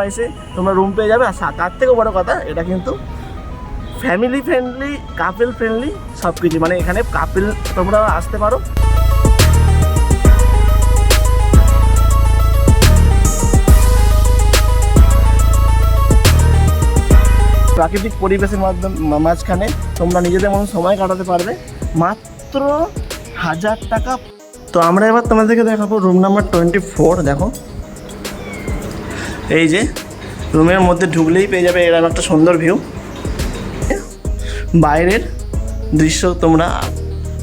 প্রাইসে তোমরা রুম পেয়ে যাবে। আর তার থেকে বড় কথা, এটা কিন্তু ফ্যামিলি ফ্রেন্ডলি কাপেল ফ্রেন্ডলি সব কিছু মানে এখানে কাপেল তোমরা আসতে পারো। প্রাকৃতিক পরিবেশের মাধ্যমে মাঝখানে তোমরা নিজেদের মতো সময় কাটাতে পারবে। মাত্র হাজার টাকা। তো আমরা এবার তোমাদেরকে দেখাবো রুম নাম্বার টোয়েন্টি ফোর দেখো। এই যে, রুমের মধ্যে ঢুকলেই পেয়ে যাবে এরকম একটা সুন্দর ভিউ বাইরের দৃশ্য তোমরা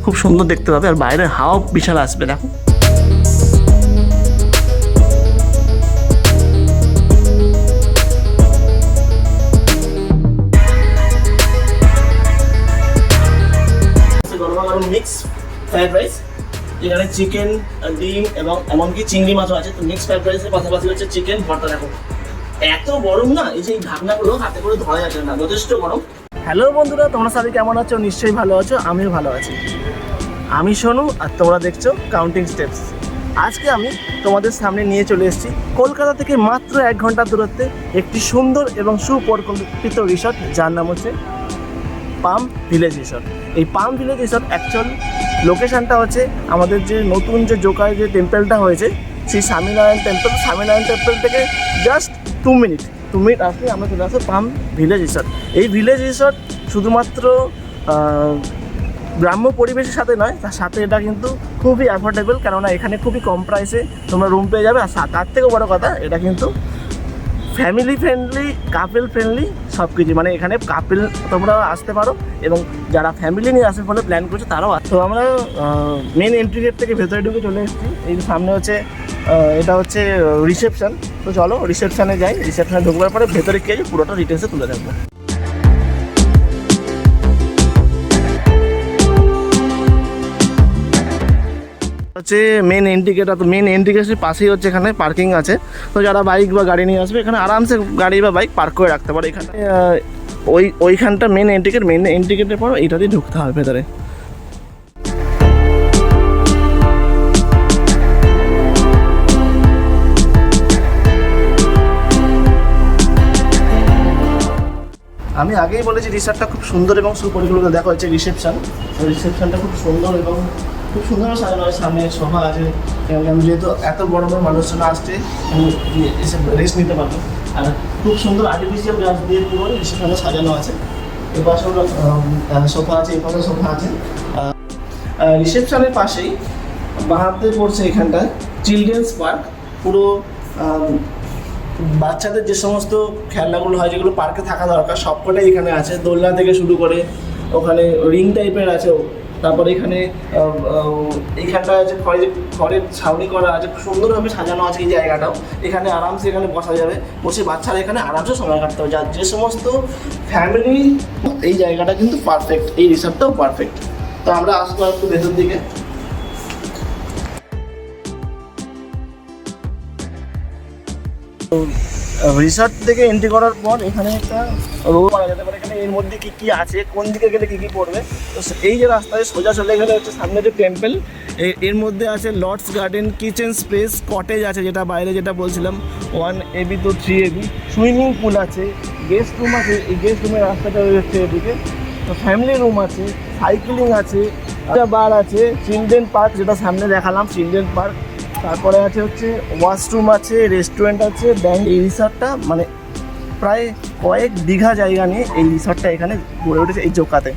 খুব সুন্দর দেখতে পাবে, আর বাইরের হাওয়া বিশাল আসবে, দেখো। মিক্স ফ্রাইড রাইস যেখানে চিকেন ডিম এবং এমনকি চিংড়ি মাছও আছে। তো মিক্স ফ্রাইড রাইসের পাশাপাশি হচ্ছে চিকেন ভর্তা, দেখো। এত গরম না, এই যে এই ঢাকনাগুলো হাতে করে ধরা যাচ্ছে না, যথেষ্ট গরম। হ্যালো বন্ধুরা, তোমরা সবাই কেমন আছো? নিশ্চয়ই ভালো আছো, আমিও ভালো আছি। আমি সোনু, আর তোমরা দেখছ কাউন্টিং স্টেপস আজকে আমি তোমাদের সামনে নিয়ে চলে এসেছি কলকাতা থেকে মাত্র এক ঘণ্টার দূরত্বে একটি সুন্দর এবং সুপরিকল্পিত রিসর্ট যার নাম হচ্ছে পাম ভিলেজ রিসর্ট এই পাম ভিলেজ রিসর্ট অ্যাকচুয়াল লোকেশানটা হচ্ছে আমাদের যে নতুন যে জোকায় যে টেম্পেলটা হয়েছে, সেই স্বামীনারায়ণ টেম্পল স্বামীনারায়ণ টেম্পল থেকে just two minute two minute আসলে আমরা চলে আসব পাম ভিলেজ রিসর্ট এই ভিলেজ রিসর্ট শুধুমাত্র গ্রাম্য পরিবেশের সাথে নয়, তার সাথে এটা কিন্তু খুবই অ্যাফোর্ডেবল কেননা এখানে খুবই কম প্রাইসে তোমরা রুম পেয়ে যাবে। আর তার থেকেও বড় কথা, এটা কিন্তু ফ্যামিলি ফ্রেন্ডলি কাপেল ফ্রেন্ডলি সব কিছু মানে এখানে কাপেল তোমরা আসতে পারো এবং যারা ফ্যামিলি নিয়ে আসার ফলে প্ল্যান করছে, তারাও তো আমরা মেন এন্ট্রি গেট থেকে ভেতরে ঢুকে চলে এসেছি। এই সামনে হচ্ছে এটা হচ্ছে রিসেপশন তো চলো রিসেপশানে যাই। রিসেপশানে ঢুকবার পরে ভেতরে কে পুরোটা ডিটেলসে তুলে দেবো হচ্ছে মেন গেট তো মেন গেটের পাশেই হচ্ছে এখানে পার্কিং আছে। তো যারা বাইক বা গাড়ি নিয়ে আসবে, এখানে আরামসে গাড়ি বা বাইক পার্ক করে রাখতে পারে এখানে। ওই, ওইখানটা মেন গেট মেন গেটের পর এইটা দিয়ে ঢুকতে হবে ভেতরে। আমি আগেই বলেছি রিসেপশনটা খুব সুন্দর এবং সুপরিকল্পিত দেখা হচ্ছে রিসেপশন রিসেপশনটা খুব সুন্দর এবং খুব সুন্দর সাজানো হয় সামনে সোফা আছে। আমি যেহেতু এত বড় বড় মানুষজন আসছে এসে রেস্ট নিতে পারব। আর খুব সুন্দর আর্টিফিশিয়াল গাছ দিয়ে পুরো রিসেপশনটা সাজানো আছে। এ সোফা আছে, এ পাশে সোফা আছে। রিসেপশনের পাশেই বাহাতে পড়ছে এখানটায় চিলড্রেন্স পার্ক পুরো বাচ্চাদের যে সমস্ত খেলনাগুলো হয়, যেগুলো পার্কে থাকা দরকার, সবকটাই এখানে আছে। দোলনা থেকে শুরু করে ওখানে রিং টাইপের আছে। তারপরে এখানে এইখানটা আছে খড়ের খড়ের ছাউনি করা আছে সুন্দরভাবে সাজানো আছে এই জায়গাটাও। এখানে আরামসে এখানে বসা যাবে। বসে বাচ্চারা এখানে আরামসে সময় কাটতে হবে যার যে সমস্ত ফ্যামিলি এই জায়গাটা কিন্তু পারফেক্ট এই রিসর্টটাও পারফেক্ট তো আমরা আসব একটু ভেতর দিকে। রিসর্ট থেকে এন্ট্রি করার পর এখানে একটা রোড করা যেতে পারে। এখানে এর মধ্যে কি কি আছে, কোন দিকে গেলে কি কি পড়বে? তো এই যে রাস্তায় সোজা চলে গেলে হচ্ছে সামনে যে টেম্পল এর মধ্যে আছে lords garden kitchen space cottage আছে যেটা বাইরে যেটা বলছিলাম। One AB two three AB swimming pool আছে গেস্ট রুম আছে, এই গেস্ট রুমের রাস্তাটা হচ্ছে এদিকে। তো ফ্যামিলি রুম আছে সাইকেলিং আছে, একটা বার আছে চিলড্রেন পার্ক যেটা সামনে দেখালাম চিলড্রেন পার্ক তারপরে আছে হচ্ছে ওয়াশরুম আছে রেস্টুরেন্ট আছে ব্যাংক এই রিসর্টটা মানে প্রায় কয়েক বিঘা জায়গা নিয়ে এই রিসর্টটা এখানে গড়ে উঠেছে এই চৌকাতে।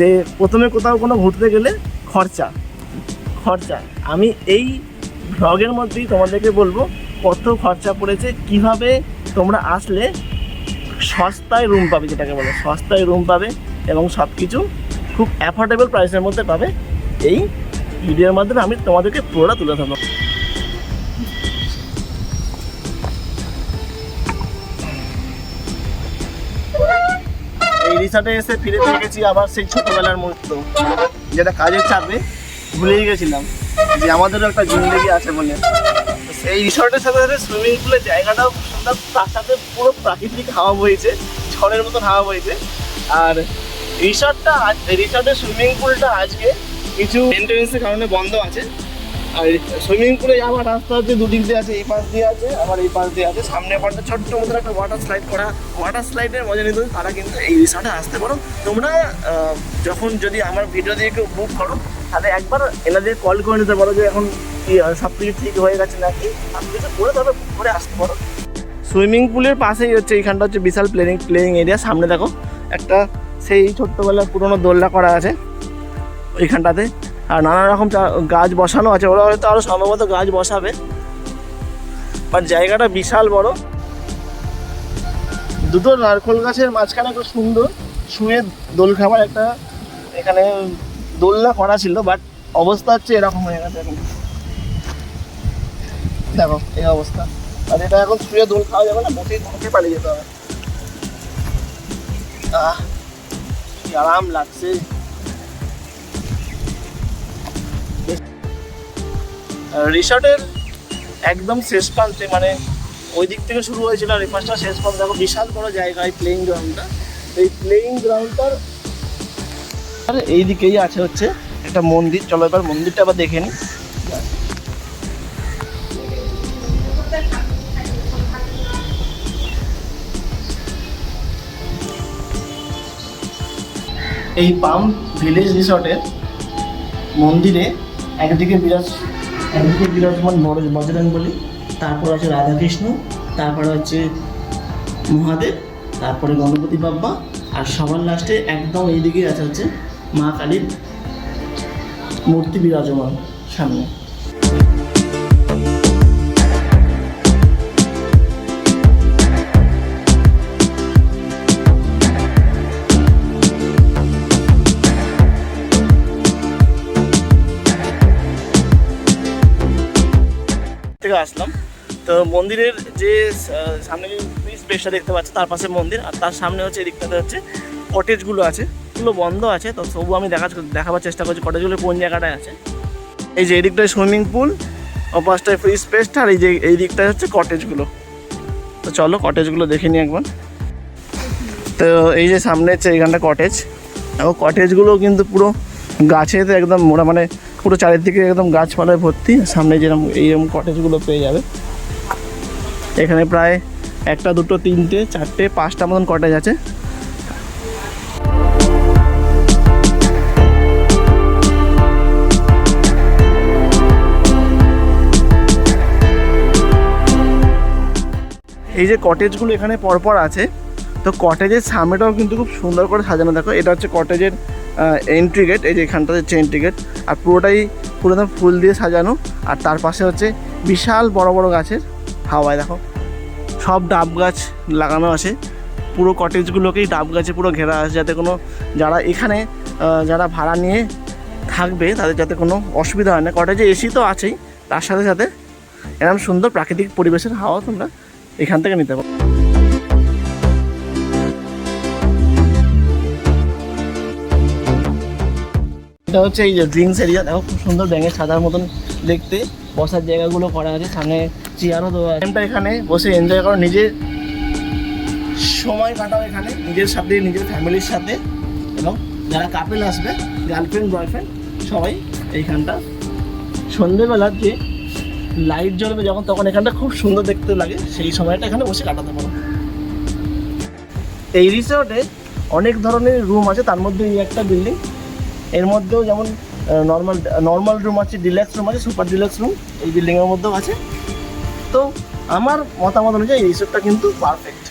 যে প্রথমে কোথাও কোনো ঘুরতে গেলে খরচা খরচা। আমি এই ভ্লগের মধ্যেই তোমাদেরকে বলব কত খরচা পড়েছে, কীভাবে তোমরা আসলে সস্তায় রুম পাবে, যেটাকে বলে সস্তায় রুম পাবে এবং সব কিছু খুব অ্যাফোর্ডেবল প্রাইসের মধ্যে পাবে এই ভিডিওর মাধ্যমে আমি তোমাদেরকে পুরোটা তুলে ধরবো। এই রিসর্টে এসে ফিরে গেছি আবার সেই ছোটবেলার মুহূর্ত, যেটা কাজের চাপে ভুলেই গেছিলাম, যে আমাদেরও একটা জিন্দগি আছে বলে। সেই রিসর্টের সাথে সাথে সুইমিং পুলের জায়গাটাও তার সাথে পুরো প্রাকৃতিক হাওয়া বইছে, ঝড়ের মতন হাওয়া বইছে। আর রিসর্টটা রিসর্টের সুইমিং পুলটা আজকে কিছু মেনটেন্সের কারণে বন্ধ আছে। আর সুইমিং পুলে যাওয়ার রাস্তা হচ্ছে দুদিক দিয়ে আছে, এই পাশ দিয়ে আছে, আবার এই পাশ দিয়ে আছে। সামনে একটা ছোট্ট মতো একটা ওয়াটার স্লাইড করা ওয়াটার স্লাইডের মজা নিতে তারা কিন্তু এই রিসর্টে আসতে পারো। তোমরা যখন যদি আমার ভিডিও দিয়ে কেউ বুক করো, তাহলে একবার এনাদের কল করে নিতে পারো যে এখন কি সব কিছু ঠিক হয়ে গেছে নাকি? সব কিছু করে তবে করে আসতে পারো। সুইমিং পুলের পাশেই হচ্ছে, এইখানটা হচ্ছে বিশাল প্লেয়িং প্লেয়িং এরিয়া সামনে দেখো, একটা সেই ছোট্টবেলার পুরোনো দোলনা করা আছে ওইখানটাতে আর নানা রকম গাছ বসানো আছে। ওরা হয়তো আরও সম্ভবত গাছ বসাবে। বাট জায়গাটা বিশাল বড়। দুটো নারকোল গাছের মাঝখানে খুব সুন্দর শুয়ে দোল খাবার একটা এখানে দোলনা করা ছিল, বাট অবস্থা হচ্ছে এরকম হয়ে গেছে এখন। দেখো, এই অবস্থা। আর এটা এখন শুয়ে দোল খাওয়া যাবে না, বসেই ঘুমকে পালিয়ে যেতে হবে। আহ। আরাম লাগছে। রিসর্টের একদম শেষ প্রান্তে মানে ওই দিক থেকে শুরু হয়েছিল আর এই শেষ প্রান্ত দেখো, বিশাল বড় জায়গা এই প্লেইং গ্রাউন্ডটা এই প্লেইং গ্রাউন্ডটার আর এই দিকেই আছে হচ্ছে একটা মন্দির। চলো এবার মন্দিরটা আবার দেখে নিই। এই পাম ভিলেজ রিসর্টের মন্দিরে, একদিকে বিরাজ, একদিকে বিরাজমান বড় বজরং বলি, তারপর আছে রাধাকৃষ্ণ, তারপরে হচ্ছে মহাদেব, তারপরে গণপতি বাব্বা আর সবার লাস্টে একদম এইদিকে আছে হচ্ছে মা কালীর মূর্তি বিরাজমান সামনে। থেকে আসলাম। তো মন্দিরের যে সামনে যে স্পেসটা দেখতে পাচ্ছ, তার পাশে মন্দির। আর তার সামনে হচ্ছে, এদিকটাতে হচ্ছে কটেজগুলো আছে। এগুলো বন্ধ আছে, তো তবু আমি দেখা দেখাবার চেষ্টা করছি। কটেজগুলো কোন জায়গাটায় আছে? এই যে এদিকটায় সুইমিং পুল অপাশটায় ফ্রি স্পেসটা আর এই যে, এই দিকটায় হচ্ছে কটেজগুলো তো চলো কটেজগুলো দেখে নিই একবার। তো এই যে সামনে হচ্ছে এইখানটা কটেজ এবং কটেজগুলো কিন্তু পুরো গাছেতে একদম মোড়া মানে পুরো চারিদিকে একদম গাছপালায় ভর্তি, সামনে যেরকম এইরকম কটেজগুলো পেয়ে যাবে। এখানে প্রায় একটা, দুটো, তিনটে, চারটে, পাঁচটা মতন কটেজ আছে। এই যে কটেজগুলো এখানে পরপর আছে, তো কটেজের সামনেটাও কিন্তু খুব সুন্দর করে সাজানো। দেখো, এটা হচ্ছে কটেজের এন্ট্রি গেট এই যে এখানটা হচ্ছে এন্ট্রি গেট আর পুরোটাই পুরো ফুল দিয়ে সাজানো, আর তার পাশে হচ্ছে বিশাল বড় বড় গাছের হাওয়ায়, দেখো। সব ডাব গাছ লাগানো আছে। পুরো কটেজগুলোকেই ডাব গাছে পুরো ঘেরা আছে, যাতে কোনো যারা এখানে যারা ভাড়া নিয়ে থাকবে, তাদের যাতে কোনো অসুবিধা হয় না। কটেজে এসি তো আছেই, তার সাথে সাথে এরকম সুন্দর প্রাকৃতিক পরিবেশের হাওয়া তোমরা এখান থেকে নিতে পারো। এটা হচ্ছে এই যে ড্রিঙ্কস এরিয়া দেখো খুব সুন্দর ব্যাঙের সাদার মতন দেখতে। বসার জায়গাগুলো করা আছে, সামনে চেয়ারও দেওয়া আছে। এখানে বসে এনজয় করো, নিজের সময় কাটাও এখানে, নিজের সাথে, নিজের ফ্যামিলির সাথে। এবং যারা কাপেল আসবে গার্লফ্রেন্ড বয়ফ্রেন্ড সবাই এইখানটা। সন্ধেবেলার যে লাইট জ্বলবে যখন, তখন এখানটা খুব সুন্দর দেখতে লাগে। সেই সময়টা এখানে বসে কাটাতে পারো। এই রিসর্টে অনেক ধরনের রুম আছে, তার মধ্যে এই একটা বিল্ডিং এর মধ্যেও যেমন নর্মাল নর্মাল রুম আছে ডিলাক্স রুম আছে সুপার ডিলাক্স রুম এই বিল্ডিংয়ের মধ্যেও আছে। তো আমার মতামত অনুযায়ী এই রিসর্টটা কিন্তু পারফেক্ট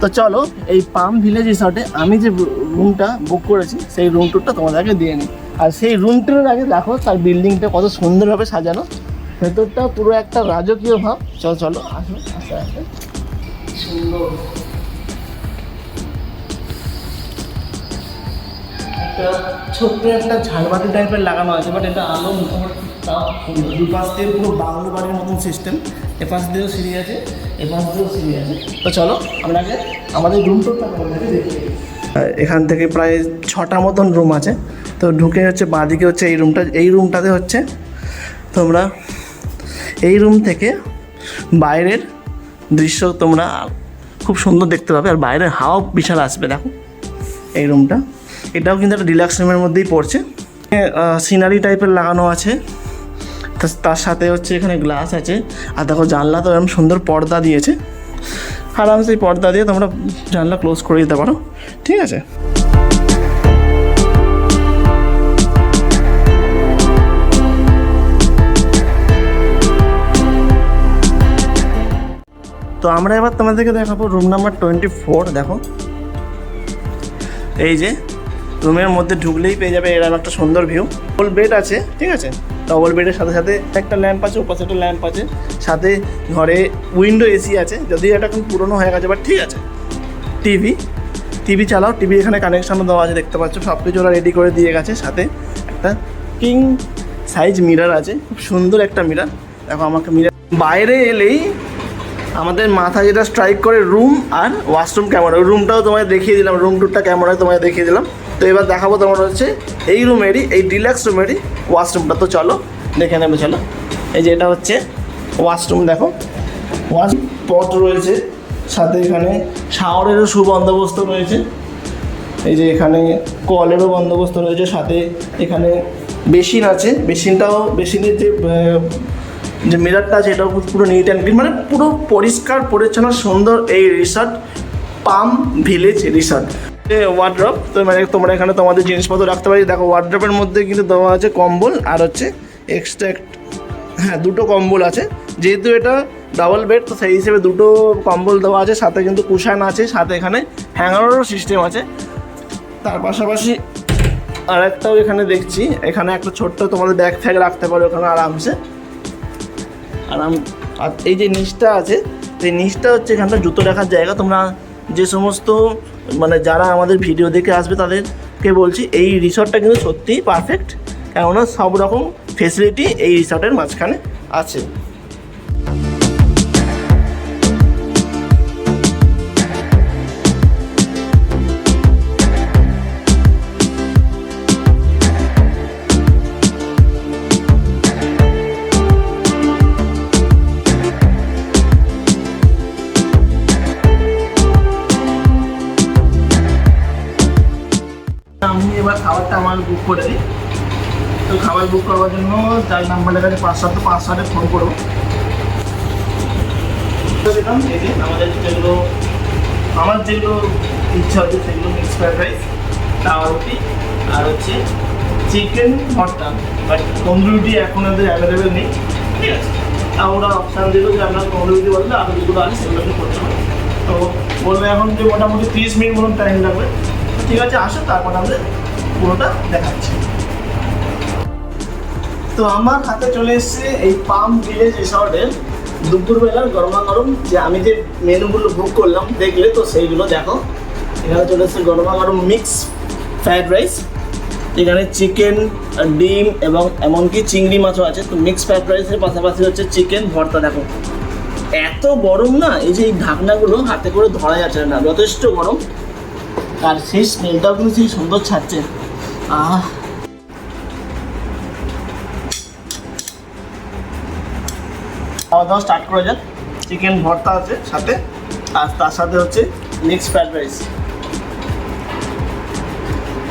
তো চলো, এই পাম ভিলেজ রিসর্টে আমি যে রুমটা বুক করেছি, সেই রুম টুরটা তোমাদেরকে দিয়ে নিই। আর সেই রুম টুরের আগে দেখো, তার বিল্ডিংটা কত সুন্দরভাবে সাজানো। ভেতরটা পুরো একটা রাজকীয় ভাব। চলো চলো আসো আস্তে আস্তে সুন্দর। একটা ছোট্ট একটা ঝাড়বাতি টাইপের লাগানো আছে বাট এটা আলো মোটামুটি তাও। দুপাশ দিয়ে পুরো বাংলো বাড়ির মতন সিস্টেম এপাশ দিয়েও সিঁড়ি আছে এপাশ দিয়েও সিঁড়ি আছে। তো চলো আমরা আগে আমাদের রুম টুরটা দেখি এখান থেকে প্রায় ছটা মতন রুম আছে। তো ঢুকে হচ্ছে বাঁদিকে হচ্ছে এই রুমটা এই রুমটাতে হচ্ছে। তোমরা এই রুম থেকে বাইরের দৃশ্য তোমরা খুব সুন্দর দেখতে পাবে আর বাইরের হাওয়া বিশাল আসবে, দেখো। এই রুমটা এটাও কিন্তু একটা ডিলাক্স রুমের মধ্যেই পড়ছে। সিনারি টাইপের লাগানো আছে। তার সাথে হচ্ছে এখানে গ্লাস আছে। আর দেখো জানলা তো এরকম সুন্দর পর্দা দিয়েছে। আরামসে এই পর্দা দিয়ে তোমরা জানলা ক্লোজ করে দিতে পারো। ঠিক আছে? তো আমরা এবার তোমাদেরকে দেখাবো রুম নাম্বার টোয়েন্টি ফোর দেখো। এই যে রুমের মধ্যে ঢুকলেই পেয়ে যাবে এরকম একটা সুন্দর ভিউ ডবল বেড আছে, ঠিক আছে? ডবল বেডের সাথে সাথে একটা ল্যাম্প আছে, ওপাশে একটা ল্যাম্প আছে। সাথে ঘরে উইন্ডো এসি আছে, যদিও এটা এখন পুরনো হয়ে গেছে বাট ঠিক আছে। টিভি টিভি চালাও টিভি এখানে কানেকশানও দেওয়া আছে, দেখতে পাচ্ছ সব কিছু ওরা রেডি করে দিয়ে গেছে। সাথে একটা কিং সাইজ মিরার আছে, খুব সুন্দর একটা মিরার দেখো, আমাকে মিরার বাইরে এলেই আমাদের মাথা যেটা স্ট্রাইক করে রুম আর ওয়াশরুম ক্যামেরা ওই রুমটাও তোমায় দেখিয়ে দিলাম রুম টুরটা ক্যামেরায় তোমায় দেখিয়ে দিলাম। তো এবার দেখাবো তোমার হচ্ছে এই রুমেরই এই ডিলাক্স রুমেরই ওয়াশরুমটা তো চলো, দেখে নেবে, চলো। এই যে এটা হচ্ছে ওয়াশরুম দেখো। ওয়াশ পট রয়েছে, সাথে এখানে শাওয়ারেরও সুবন্দোবস্ত রয়েছে। এই যে এখানে কলেরও বন্দোবস্ত রয়েছে, সাথে এখানে বেসিন আছে। বেসিনটাও, বেসিনের যে যে মিরারটা আছে, এটাও পুরো নিট অ্যান্ড ক্লিন মানে পুরো পরিষ্কার, পরিচ্ছন্ন, সুন্দর এই resort palm village resort wardrobe তো মানে তোমরা এখানে তোমাদের জিনিসপত্র রাখতে পারি। দেখো ওয়ার্ড্রপের মধ্যে কিন্তু দেওয়া আছে কম্বল আর হচ্ছে এক্সট্রা হ্যাঁ দুটো কম্বল আছে। যেহেতু এটা ডাবল বেড তো সেই হিসেবে দুটো কম্বল দেওয়া আছে। সাথে কিন্তু কুশান আছে, সাথে এখানে হ্যাঙ্গারেরও সিস্টেম আছে। তার পাশাপাশি আর একটাও এখানে দেখছি। এখানে একটা ছোট্ট তোমাদের ব্যাগ ফ্যাগ রাখতে পারো ওখানে আরামসে। আরাম আর এই যে নিচটা আছে, সেই নিচটা হচ্ছে এখানটা জুতো রাখার জায়গা। তোমরা যে সমস্ত মানে যারা আমাদের ভিডিও দেখে আসবে, তাদেরকে বলছি, এই রিসর্টটা কিন্তু সত্যিই পারফেক্ট কেননা সব রকম ফেসিলিটি এই রিসর্টের মাঝখানে আছে। আমার বুক করে দিই তো খাবার বুক করার জন্য যার নাম্বারের কাছে পাঁচ সাত, পাঁচ সাথে ফোন করব। আমার যেগুলো ইচ্ছা হচ্ছে সেগুলো মিক্স ফ্রাইড রাইস রুটি, আর হচ্ছে চিকেন ভর্তা বাট তন্দুরি এখন ওদের অ্যাভেলেবেল নেই। ঠিক আছে? তা ওরা অপশান দিল যে আপনার তন্দুরি বললে আরও যেগুলো আছে সেগুলো আপনি করতে পারেন তো বলবে এখন যে মোটামুটি তিরিশ মিনিট মতন টাইম লাগবে। ঠিক আছে, আসো, তারপর আমাদের পুরোটা দেখাচ্ছি। তো আমার হাতে চলে এসেছে এই পাম ভিলেজ রিসর্টের দুপুরবেলার গরমা গরম যে আমি যে মেনুগুলো বুক করলাম, দেখলে তো সেইগুলো দেখো। এখানে চলে এসেছে গরমা গরম মিক্স ফ্রাইড রাইস এখানে চিকেন ডিম এবং এমনকি চিংড়ি মাছও আছে। তো মিক্স ফ্রাইড রাইসের পাশাপাশি হচ্ছে চিকেন ভর্তা দেখো। এত গরম না, এই যে এই ঢাকনাগুলো হাতে করে ধরা যাচ্ছে না, যথেষ্ট গরম। আর সেই স্মেলটাও কিন্তু সেই সুন্দর ছাড়ছে। আহ। খাওয়া দাওয়া স্টার্ট করা যাক। চিকেন ভর্তা আছে সাথে। আর তার সাথে হচ্ছে মিক্স ফ্রাইড রাইস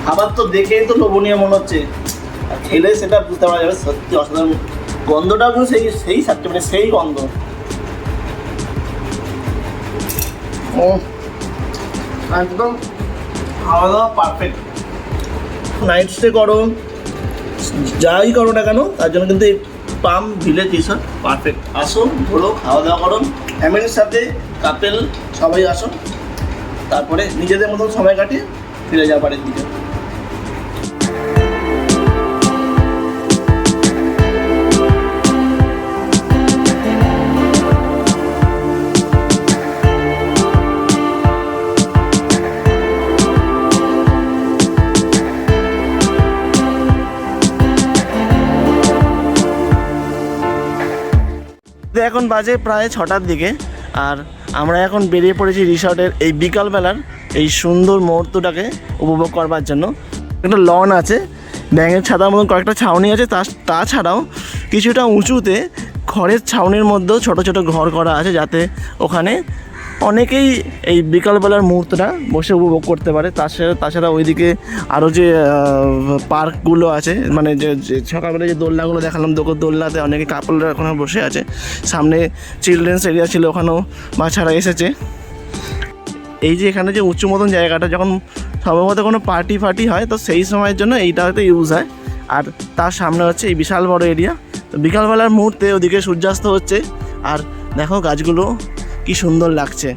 খাবার তো দেখেই তো লোভনীয় মনে হচ্ছে। খেলে সেটা বুঝতে পারা যাবে, সত্যি অসাধারণ। গন্ধটাও কিন্তু সেই সেই সাথে মানে সেই গন্ধ। একদম খাওয়া দাওয়া পারফেক্ট নাইট স্টে করো। যাই করো না কেন, তার জন্য কিন্তু এই পাম ভিলেজ রিসর্ট পারফেক্ট আসো, ঘোরো খাওয়া দাওয়া করো ফ্যামিলির সাথে কাপেল সবাই আসো। তারপরে নিজেদের মতন সময় কাটিয়ে ফিরে যাওয়া বাড়ির দিকে। এখন বাজে প্রায় ছটার দিকে আর আমরা এখন বেরিয়ে পড়েছি রিসর্টের এই বিকালবেলার এই সুন্দর মুহূর্তটাকে উপভোগ করবার জন্য। একটা লন আছে, ব্যাঙের ছাতার মতন কয়েকটা ছাউনি আছে তা তাছাড়াও কিছুটা উঁচুতে খড়ের ছাউনির মধ্যেও ছোট ছোট ঘর করা আছে যাতে ওখানে অনেকেই এই বিকালবেলার মুহূর্তটা বসে উপভোগ করতে পারে। তাছাড়া তাছাড়া ওইদিকে আরও যে পার্কগুলো আছে মানে যে সকালবেলা যে দোলনাগুলো দেখালাম দোকান দোলনাতে অনেকে কাপড়রা ওখানে বসে আছে। সামনে চিলড্রেন্স এরিয়া ছিল, ওখানেও বাচ্চারা এসেছে। এই যে এখানে যে উঁচু মতন জায়গাটা, যখন সম্ভবত কোনো পার্টি ফার্টি হয়, তো সেই সময়ের জন্য এইটা হয়তো ইউজ হয়। আর তার সামনে হচ্ছে এই বিশাল বড় এরিয়া তো বিকালবেলার মুহূর্তে ওদিকে সূর্যাস্ত হচ্ছে। আর দেখো গাছগুলো কি সুন্দর লাগছে।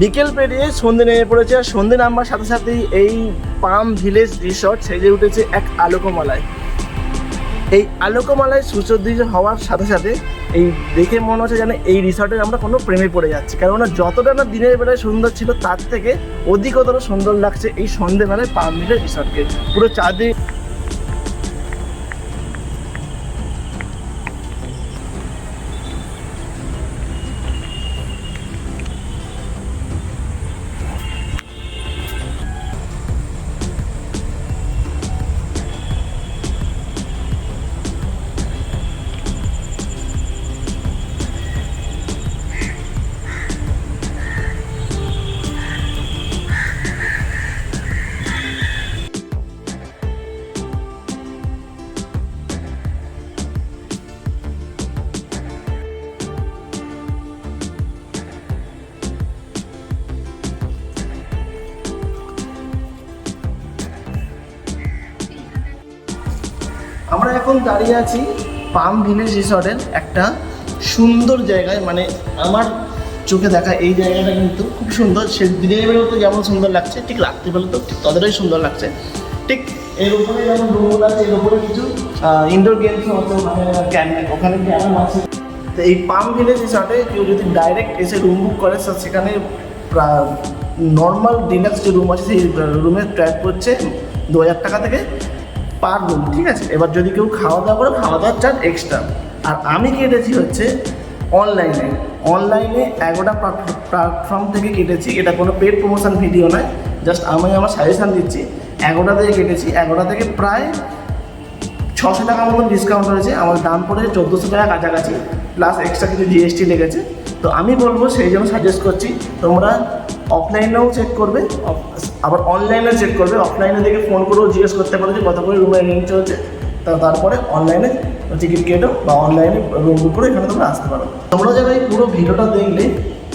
বিকেল পেরিয়ে সন্ধে নেমে পড়েছে। আর সন্ধে নামবার সাথে সাথেই এই পাম ভিলেজ রিসর্ট সেজে উঠেছে এক আলোকমালায়। এই আলোকমালায় সুসজ্জিত হওয়ার সাথে সাথে এই দেখে মনে হচ্ছে যেন এই রিসর্টে আমরা কোনো প্রেমে পড়ে যাচ্ছি। কেননা যতটা না দিনের বেলায় সুন্দর ছিল, তার থেকে অধিকতর সুন্দর লাগছে এই সন্ধেবেলায় ভিলেজ রিসর্টকে। পুরো চারদিক দাঁড়িয়ে আছি পাম ভিলেজ রিসর্টের একটা সুন্দর জায়গায়। মানে আমার চোখে দেখা এই জায়গাটা কিন্তু খুব সুন্দর। সে দিনের বেলাও তো যেমন সুন্দর লাগছে, ঠিক রাত্রিবেলা তো ঠিক ততটাই সুন্দর লাগছে। ঠিক এর উপরে যেমন রুম আছে, এর উপরে কিছু ইনডোর গেমস আছে মানে ওখানে ক্যারাম আছে। তো এই পাম ভিলেজ রিসর্টে কেউ যদি ডাইরেক্ট এসে রুম বুক করে সেখানে নর্মাল ডিলাক্স যে রুম আছে, সেই রুমের ট্র্যাক করছে দু হাজার টাকা থেকে পার রুম ঠিক আছে? এবার যদি কেউ খাওয়া দাওয়া করে খাওয়া দাওয়ার চার্জ এক্সট্রা আর আমি কেটেছি হচ্ছে অনলাইনে অনলাইনে এগারোটা প্ল্যাটফর্ম থেকে কেটেছি। এটা কোনো পেড প্রমোশন ভিডিও নয় জাস্ট আমি আমার সাজেশান দিচ্ছি। এগারোটা থেকে কেটেছি। এগারোটা থেকে প্রায় ছশো টাকা মতন ডিসকাউন্ট হয়েছে। আমার দাম পড়েছে চোদ্দোশো টাকা কাছাকাছি। প্লাস এক্সট্রা কিছু জিএসটি লেগেছে। তো আমি বলব, সেই জন্য সাজেস্ট করছি, তোমরা অফলাইনেও চেক করবে, আবার অনলাইনে চেক করবে অফলাইনে দেখে ফোন করেও জিজ্ঞেস করতে পারো যে কত করে রুমে রেঞ্জ চলছে। তা তারপরে অনলাইনে টিকিট কেটো বা অনলাইনে রুম বুক করে এখানে তোমরা আসতে পারো। তোমরা যারা এই পুরো ভিডিওটা দেখলে,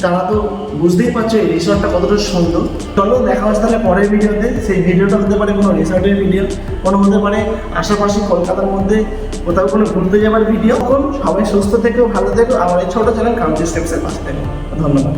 তারা তো বুঝতেই পারছ এই রিসর্টটা কতটা সুন্দর। চলো দেখা হচ্ছে তাহলে পরের ভিডিওতে। সেই ভিডিওটা হতে পারে কোনো রিসর্টের ভিডিও কোনো হতে পারে আশেপাশে কলকাতার মধ্যে কোথাও কোনো ঘুরতে যাওয়ার ভিডিও তখন সবাই সুস্থ থেকেও ভালো থেকো। আমার এই ছোটো চ্যানেল কাউন্টি স্টেপসের পাশে থেকো। ধন্যবাদ।